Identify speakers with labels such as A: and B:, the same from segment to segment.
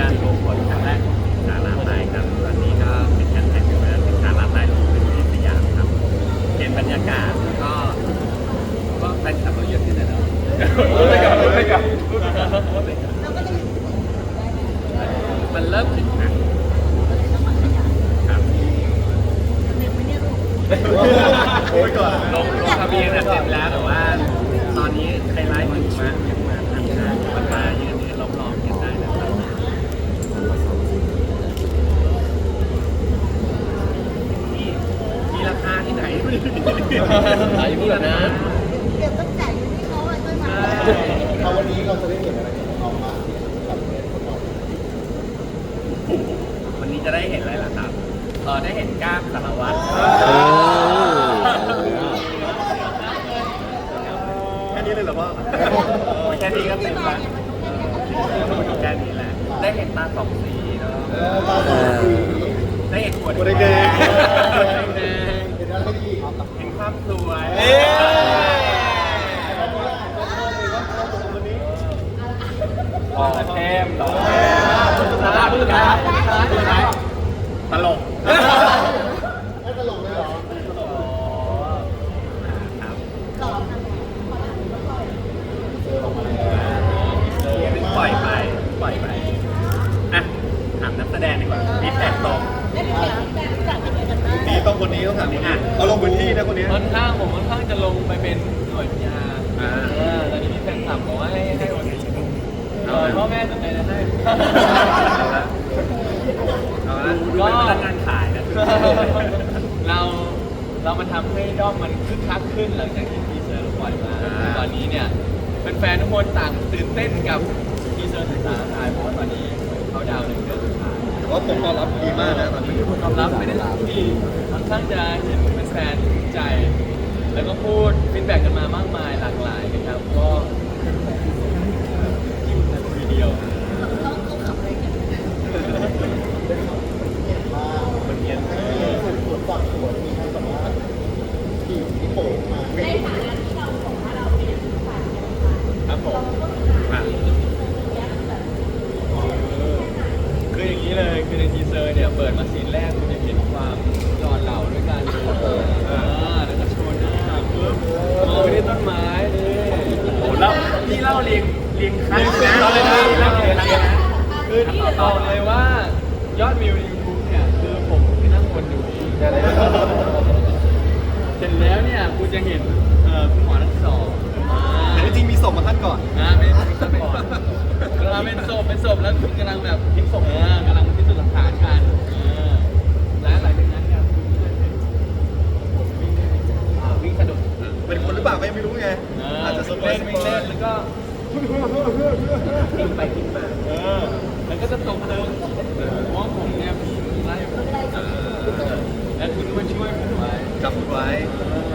A: การรวมผลครั้งแรกของสินค้าร้านไทยครับตอนนี้ก็เป็นแฮชแท็กอยู่แล้วสินค้าร้านไทยลงเป็นที่สยามครับเห็นบรรยากาศแล้วก็ก็แฟนคลับเราเยอะขึ้นนะเนาะ
B: พูดไปก่อนพูดไปก่อน
C: เราก็จะมี
A: มันเริ่มถึงนะครับ
C: เด็กไม่เนี่ยลูก
B: พูดไปก่อน
A: ลงลงทะเบียนอะเต็มแล้วแต่ว่า ตอนนี้ใครไลฟ์ถึงมายังมาทำงานมันมายืนยืนล้อมๆกันได้นะครับนี่มีราคาที่ไหน
B: หลายพูดแล้วนะ
C: เดี๋ยวต้องจ่ายเงินให้เขาอะช่วยมา
B: เอาวันนี้เราจะได้เห็นอะไรออกมากับเน็ตของเรา
A: วันนี้จะได้เห็นอะไรล่ะครับเออได้เห็นกล้ามสารวัตร
B: แค่นี้เลยเหรอพ่อ
A: โอ้ยแค่นี้ก็เต็มแล้วแค่นี้แหละ ได้เห็นตาสองสีเนาะ
B: ตาสองสี
A: ได้เห็นขวด
B: ตัวแดง
A: แดง
B: ๆเห็นอะไรอีก
A: เห็นความสวย
B: เอ๊ะ
A: หล่อเทมหล่อเทมสาระพูดกันตลก
B: ไม่ตลกเลยเหรอ
A: ครับ
C: หลอกนะ
B: เจอออกมาแล้ว
A: ปล่อยไป ปล่อยไป อะ ถามนักแสดงดีกว่ามีแตกตรง
C: ได้ดูแล้วแต่จากกันเลยกันบ้าง
B: นี่ต้องคนนี้ต้องถามคนนี้เขาลงพื้นที่นะคนนี้
D: ค่อนข้างผมค่อนข้างจะลงไปเป็นหน่วยพิยา
A: อ่า
D: เออตอนนี้มีแฟนคลับบอกว่าให้ให้โอนเงินเออพ่อแม่สนใจจะให้
A: เอาละเอาละดูเป็นพนักงานขายนะ
D: เราเรามาทำให้ด้อมมันคึกคักขึ้นหลังจากที่ทีเซอร์เราปล่อยมาตอนนี้เนี่ยแฟนๆทุกคนต่างตื่นเต้นกับทีเซอร์สายตาเพราะว่าตอนนี้เขาดาวน์ในเดือนสุดท้าย
B: แต่ว่าผมตอบรับดีมากนะตอนนี้
D: ผลตอบรับไม่ได้ที่ค่อนข้างจะเห็นแฟนๆภูมิใจ แล้วก็พูดฟีดแบ็กกันมามากมายหลากหลายนะครับก็ยิ้มกันทีเดียว
C: ต้องต้องขับอะไรกัน
A: คนเรียน
B: สวนฝั่งสวนมีใครสามารถ ขี่ที่โป่งมา
C: ในฐานะที่เราบอกว่าเราเป็นฝ่ายการขาย
D: ครับผม
A: อะ
D: คืออย่างนี้เลยคือในทีเซอร์เนี่ยเปิดมาซีนแรกคุณจะเห็นความหล่อเหลาด้วยกันเออแล้วก็โชว์หน้าปึ๊บมองไปที่ต้นไม้นี่
A: โอ้เล่าพี่เล่าเรียงเรียงคันนะ
D: เล่าเลยนะ
A: เล่าเรียงคันนะ
D: คือบอกเลยว่ายอดวิวใน YouTube เนี่ยคือผมที่นั่งบนอยู่เองเสร็จแล้ว เนี่ยคุณจะเห็นเอ่อคุณหมอทั้งสองอ่า
B: แต่ที่จริงมีส่งมาท่านก่อน
D: อ่าไม่ไม่ไม่ไม่กำลังเป็นศพเป็นศพแล้วคุณกำลังแบบพิสูจน์เออกำลังพิสูจน์หลักฐานกันเออและหลังจากนั้นเนี่ยคุณก็จะเห็นผมวิ่งอ่าวิ่งสะดุด
B: เป็นคนหรือเปล่าก็ยังไม่รู้ไง
D: เออ
B: อาจจะส
D: วิ่ง
B: ปอ
D: เล่
B: ย
D: น
B: สปอย
D: วิ่งเล่นแล้วก็
A: กินไปกินมา
D: เออแล้วก็จะตกเติมเพราะว่าผมเนี่ยผีมันไล่ผมเออแล้วคุณก็มาช่วยผมไว้
B: จับไว้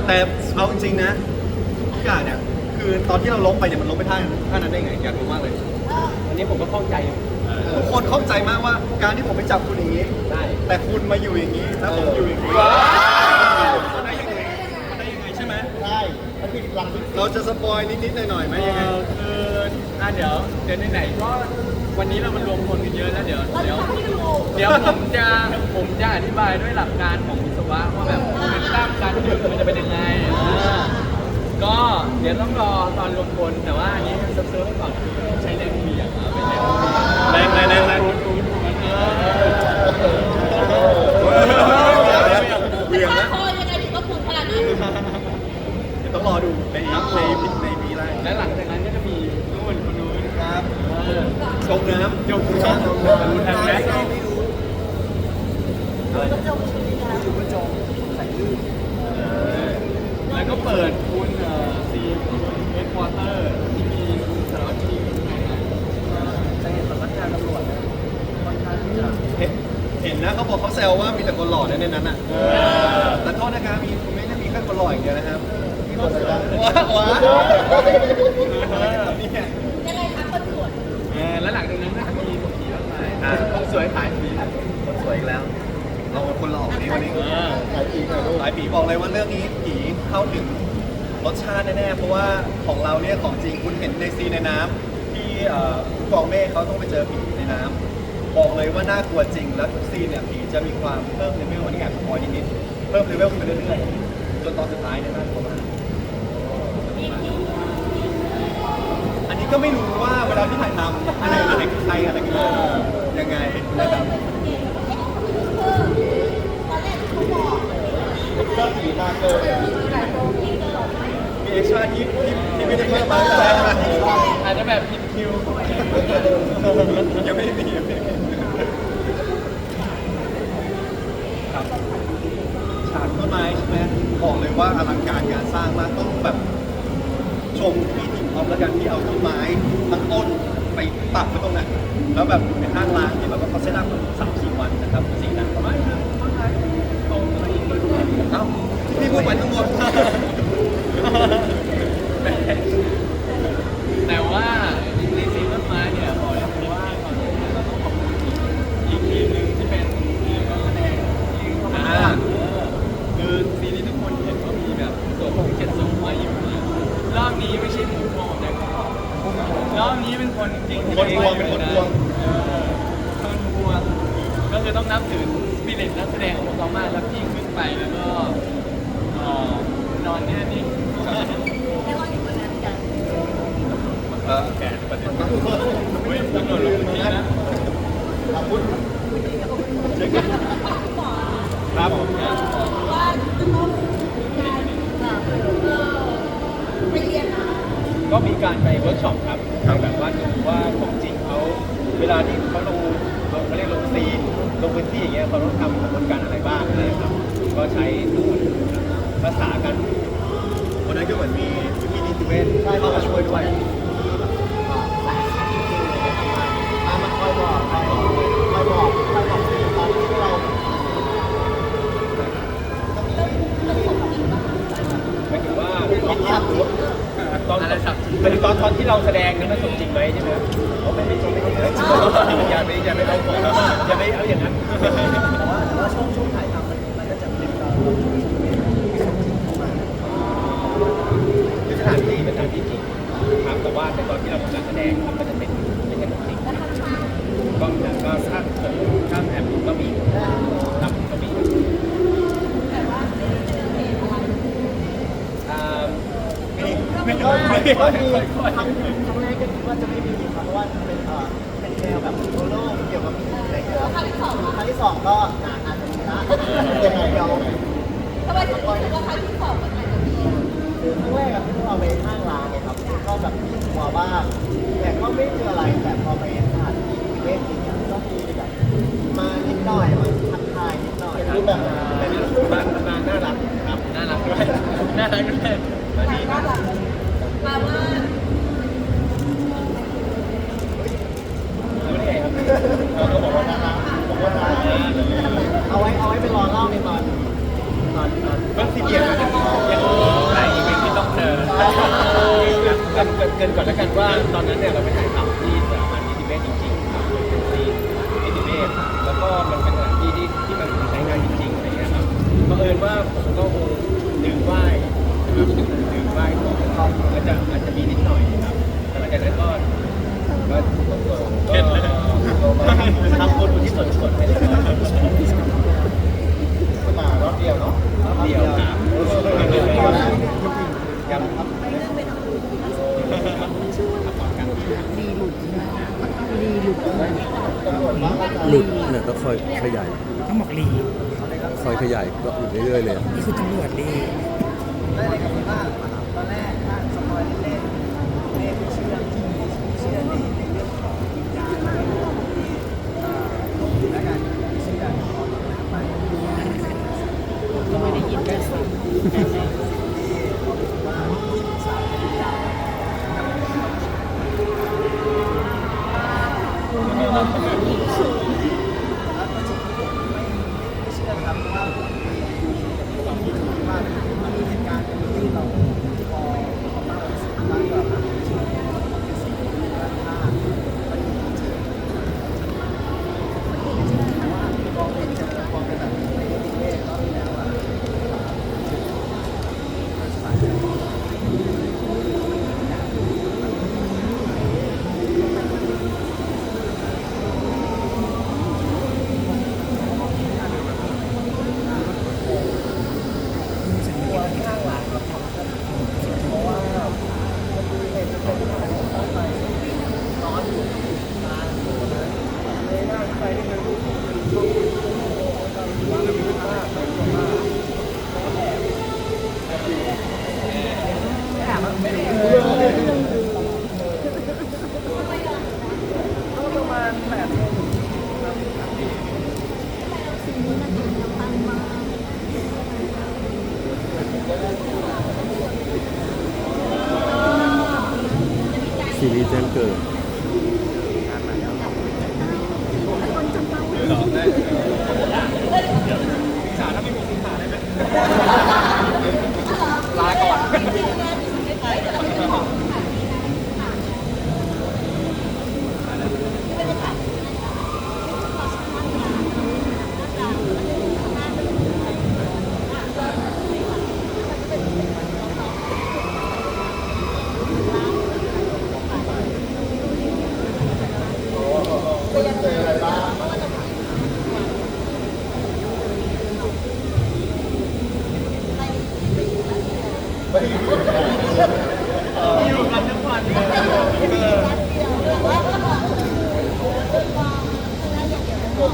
B: แต่เอาจริงๆนะทุกอย่างเนี่ยคือตอนที่เราล้มไปเนี่ยมันล้มไปท่าท่านั้นได้ไงอยากรู้มากเลย
D: อันนี้ผมก็เข้าใจ
B: ทุกคนเข้าใจมากว่าการที่ผมไปจับคุณอย่างนี้
D: ได้
B: แต่คุณมาอยู่อย่างนี้แล้วผมอยู่อย่างนี้มันได้ยังไงมันได้ยังไงใช่ไหมใช่เราจะสปอยนิดๆหน่อยๆไหม
D: เอ
B: ยังไง
D: อคืออะเดี๋ยวเดี๋ยวไหนๆก็วันนี้เรามารวมคนกันเยอะแล้วเดี๋ยว
C: เรา
D: เดี๋
C: จะ
D: ยว
C: ทำให้ดู
D: เดี๋ยวผมจะผมจะอธิบายด้วยหลักการของวิศวะว่าแบบโมเมนตัมการดึงมันจะเป็นยังไงอ่าก็เดี๋ยวต้องรอตอนรวมพลแต่ว่าอันนี้เซิร์ฟๆไว้ก่อนคือใช้แรงเหวี่ยงอะไม่ใช่แรงเหวี่ยง
B: แรงแรงแรงแรง
D: เวี
B: ยงนะ
C: คอยังไงถึงก็คุณขนาดนั้น
B: เดี๋ยวต้องรอดูในในพิในปีแรก
D: และหลังจากนั้นก็จะมีนู่นคนนู้น
B: ครับ
D: เออ
B: ชมน้ำ
D: ยกขึ้นมา
B: รู้ทางแรก
C: ต้องจงชีวิตนะ
D: แล้วก็เปิดคุณเอ่อซีเอ็กควอเตอร์ที่มีคุณสารวัตรทีมจะเห็นสำนักงานตำรวจนะค่อนข้างที่จะ
B: เห็นเห็นนะเขาบอกเขาแซวว่ามีแต่คนหล่อในนั้นน่ะแต่โทษนะครับมีไม่ได้มีแค่คนหล่ออย่างเดียวนะครับมีคนสวยว้าวว้าวนี่ไง
C: ยังไงคะคนสวย
D: เออแล้วหลังจากนั้นก็จะมีผีมากมายคนสวยขายผี
B: คนสวยอีกแล้ว เราเป็นคนหล่อนี่วันนี้
D: เออ
B: หลายปีหน่อยลูก หลายปีบอกเลยว่าเรื่องนี้ผีเข้าถึงรสชาติแน่ๆเพราะว่าของเราเนี่ยของจริงคุณเห็นในซีนในน้ำที่เอ่อผู้กองเมฆเขาต้องไปเจอผีในน้ำบอกเลยว่าน่ากลัวจริงแล้วทุกซีนเนี่ยผีจะมีความเพิ่มเลเวลอันนี้แอบสปอยนิดๆเพิ่มเลเวลขึ้นไปเรื่อยๆจนตอนสุดท้ายเนี่ยน่ากลัวมากอันนี้ก็ไม่รู้ว่าเวลาที่ทำอะไรอะไรคือใครอะไรคือยังไงนะครับ ก็ผีมาเกินมีเอ็กซ์ตร้าที่ที่ที่ไม่ได้เพิ่มมาใช่ไหม
D: อาจจะแบบผิดคิว
B: ยังไม่มียังไม่มีครับฉากต้นไม้ใช่ไหมบอกเลย ว่าอลังการงานสร้างมากต้องแบบชมพี่ทีมออฟแล้วกันที่เอาต้นไม้ทั้งต้นไปตัดไว้ตรงนั้นแล้วแบบในห้างร้านที่แบบว่าเขาเซตอัพมาสามสี่วันนะครับสี่นั้นประมาณนั้นต้นไม้ตอะไรอีกเอ้าที่พี่พูดไปทั้งหมด
D: แต่ว่าในซีนต้นไม้เนี่ยบอกเลยว่าตอนนี้เราต้องขอบคุณอีกทีมหนึ่งที่เป็นทีมนักแสดงที่เข้ามา
B: อ่า
D: คือซีนที่ทุกคนเห็นว่ามีแบบตัวของเจ็ดสูงมาอยู่เนี่ยรอบนี้ไม่ใช่หมูโง่นะครับ รอบนี้เป็นคนจริงๆที่
B: คนพวงเป็นคนพวง
D: เออคนพวงก็คือต้องนับถือสปิริตนักแสดงของพวกเขามากแล้วพี่ขึ้นไปแล้วก็เอ่อนอนแน่นิ่ง
B: เออแกนประเด็น
D: เฮ้ยตำรวจลงพื้นที่นะ
B: ขอบคุณเช่นกันครับผม
C: ว่าจะต้องการเออไปเรียนมา
B: ก็มีการไปเวิร์กช็อปครับทางแบบว่าดูว่าของจริงเขาเวลาที่เขาลงลงเขาเรียกลงซีนลงพื้นที่อย่างเงี้ยเขาต้องทำกระบวนการอะไรบ้างอะไรครับ ก็ใช้ดูภาษากันวันนั้นก็เหมือนมีพี่นิติเวศเข้ามาช่วยด้วย
E: มาคอยบอกคอยคอยบอกคอยบอกตอนที่เรา
B: หมายถึงว่าคิดภาพหรือว่าตอนหมายถึงตอนตอนที่เราแสดงนั้นมันสมจริงไหมใช่ไหมเขาไม่ไม่จริงไม่จริงอย่าไปอย่าไปเอาของอย่าไปเอาอย่างนั้น
E: แต่ว่าแต่ว่าช่วงช่วงถ่ายทำมันมันก็จะเป็นเราเราช่วยช่วยที่ส่งจริงมา
B: คือสถานที่เป็นสถานที่จริงครับแต่ว่าในตอนที่เราทำการแสดงมันก็จะเป็นเป็นกันจริงก็ก็ถ้าถ้าแอบก็มีครับก็มีอ่ามีไม่
E: ก็
B: มี
E: ครั้งครั้งแรกก็คิดว่าจะไม่มีครับเพราะว่าเป็นเอ่อเป็นแนวแบบโซโล่เกี่ยวกับอะไรอย่างเงี้ย
C: ครั้งที่สอง
E: ครั้งที่สองก็อาจจะมีละยังไงเรา
C: ทำไมถึงรู้สึกว่าครั้งที่สองมันอาจจะมี
E: คือครั้งแรกอะที่เราไปห้างร้านเนี่ยครับก็แบบมีกลัวบ้างแต่ก็ไม่เจออะไรแต่พอไปสถานที่เวทจริงๆก็มีแบบมานิดหน่อยมาทักทายนิดหน่อยรูปแบบเป็นรูปแบบมาน่ารักครับ
D: น่ารักด้วยน่ารักด้วย
C: น่ารักแปลว่า
B: รู้ได้ไงครับ
E: เราก็บอกว่าน่ารักบอกว่าน่ารักเอาไว้เอาไว้ไปรอเล่าในตอนตอนตอน
B: ก็ที่เกียรติยังยังหลายอีเวนท์ที่ต้องเจอเกินเกินเกินก่อนแล้วกันว่าตอนนั้นเนี่ยเราไปถ่ายทำที่สถาบันนิติเวชจริงๆครับเป็นซีนิติเวชแล้วก็มันเป็นสถานที่ที่ที่มันใช้งานจริงๆอะไรเงี้ยครับบังเอิญว่าผมก็คงลืมไหว้นะครับลืมไหว้ของก็อาจจะอาจจะมีนิดหน่อยครับแต่หลังจากนั้นก็ก็เข็ดเลยทำบุญอุที่ส่วนกุศลให้เลยครับ
E: มารอบเดียวเนาะ
B: เดียวครับ
E: ยัง
F: หลุดเนี่ยต้ องคอยขยาย
G: ต้องบอกลี
F: คอยขยายก็อยู่เรื่อยๆเลยอะ
G: นี่คือตำรวจลี
E: ได้เลยครับว่าตอนแรกถ้าสปอยเล่นๆเล่นเชื่อเชื่อในในเรื่องของวิญญาณที่ลงและการเชื่อของไป
G: ก็ไม่ได้ยินแค่เสียง
E: ไม่
F: ซีรีส์แจ้งเกิด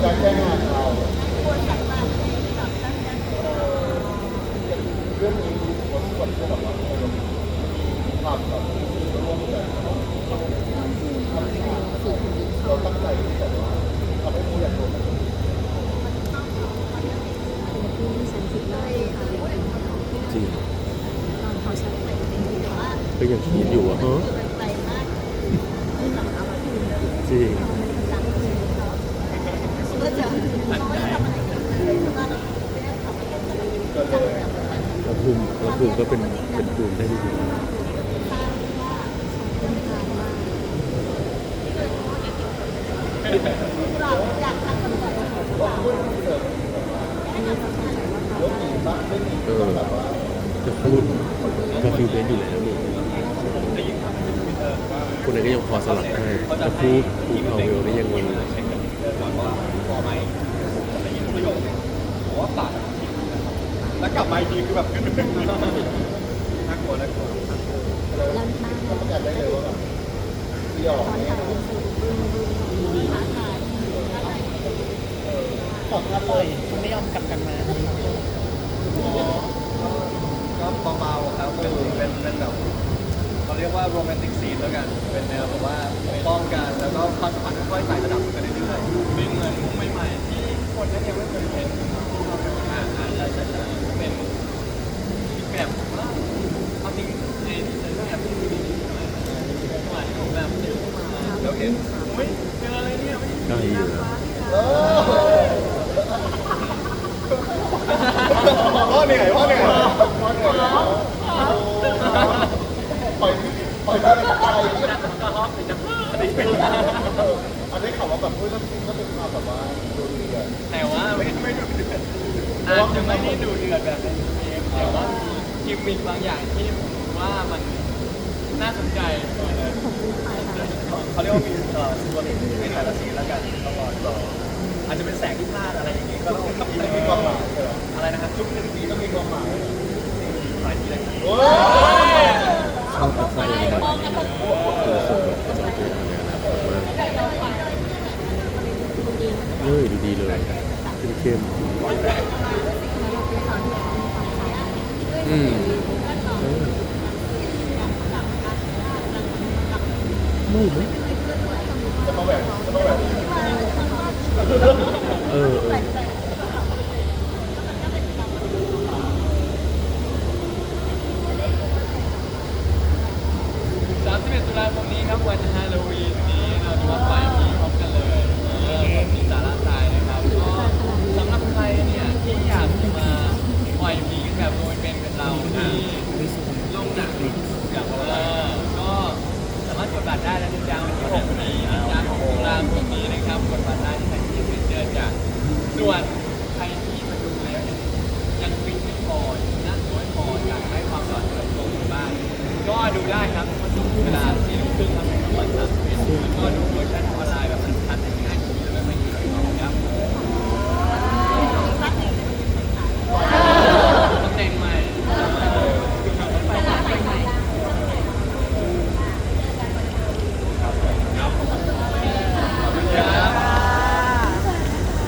E: ตัวการแจ้งงานเราเรื่องนี้คนคนที่แบบว่าความแบบร่วมกันเราตั้งใจที่จะทำให้ผู้อยากรู้
F: จริงก็ยังคิดอยู่อะฮะจริงแล้ว ภูมิล้วภูมิก็เป็นเป็นภูมิได้ดีเออจะพูดก็ฟิลเบนอยู่แล้วนี่คนนั้นก็ยังพอสลับได้แต่พูดพูดเอาเวลนี่ยังงง
B: แล้วกลับมาอีกทีคือแบบน่ากลัวน่ากลัว
E: เราประกาศได้เลยว่าแบบที่ออกเนี่ยขอบคุณเลย
G: ไม่ยอมกลับกันมา
B: ก็เบาๆครับเป็นเป็นแบบเขาเรียกว่าโรแมนติกซีนแล้วกัน เป็นแนวแบบว่าป้องกันแล้วก็ความสัมพันธ์ค่อยๆไต่ระดับกันเรื่อยๆ
D: เป็นเหมือนมุมใหม่ๆที่คนนั้นยังไม่เคยเห็นอ่าอ่าใช่ใช่ใช่เป็นอีกแบบผมว่าเอาจริงในที่เจอก็แอบที่ดีๆหน่อยจังหวะที่ผมแบบเดินเข้ามาแล้วเห็นเฮ้ยเจออะไรเนี่ยไม่
F: ใกล้อยู่นะ
B: พ่อเหนื่อยพ่อเหนื่อยพ่อเหนื่อย
E: ปล่อยปล่อยได้ไป
D: ก็ฮอปไปจัง
E: อันนี้ข่าวว่าแบบพูดเรื่องจริงก็เป็นความแบบว่าดูดีอะ
D: แต่ว่าไม่ไม่ดูเดือดอาจจะไม่ได้ดูเดือดแบบในเกมแต่ว่ามีกิมมิคบางอย่างที่ผมว่ามันน่าสนใจ
B: เขาเรียกว่ามีเอ่อตัวนี้ในแต่ละซีนแล้วกันต้องรอต่ออาจจะเป็นแสงที่พลาดอะไรอย่างงี้ก็ต้อง
E: มีความหมายเหรอ
B: อะไรนะครับ
E: ทุกหนึ่งที ต้องมีควหมา
B: หลายทีเลย
E: โอ้ย
F: ชอบอัพไซด์เลยนตัวส่งแบบภาษาอังกฤษอะไรนะผมว่าเฮ้ยดูดีเลยเข้มๆอืมเออไม่ไหม
E: จะมาแหวนจะมาแหว
D: ก็ดูได้ครับเวลาสี่ทุ่มครึ่งครับทุกวันครับแล้ก็ดูเวอร์ชัน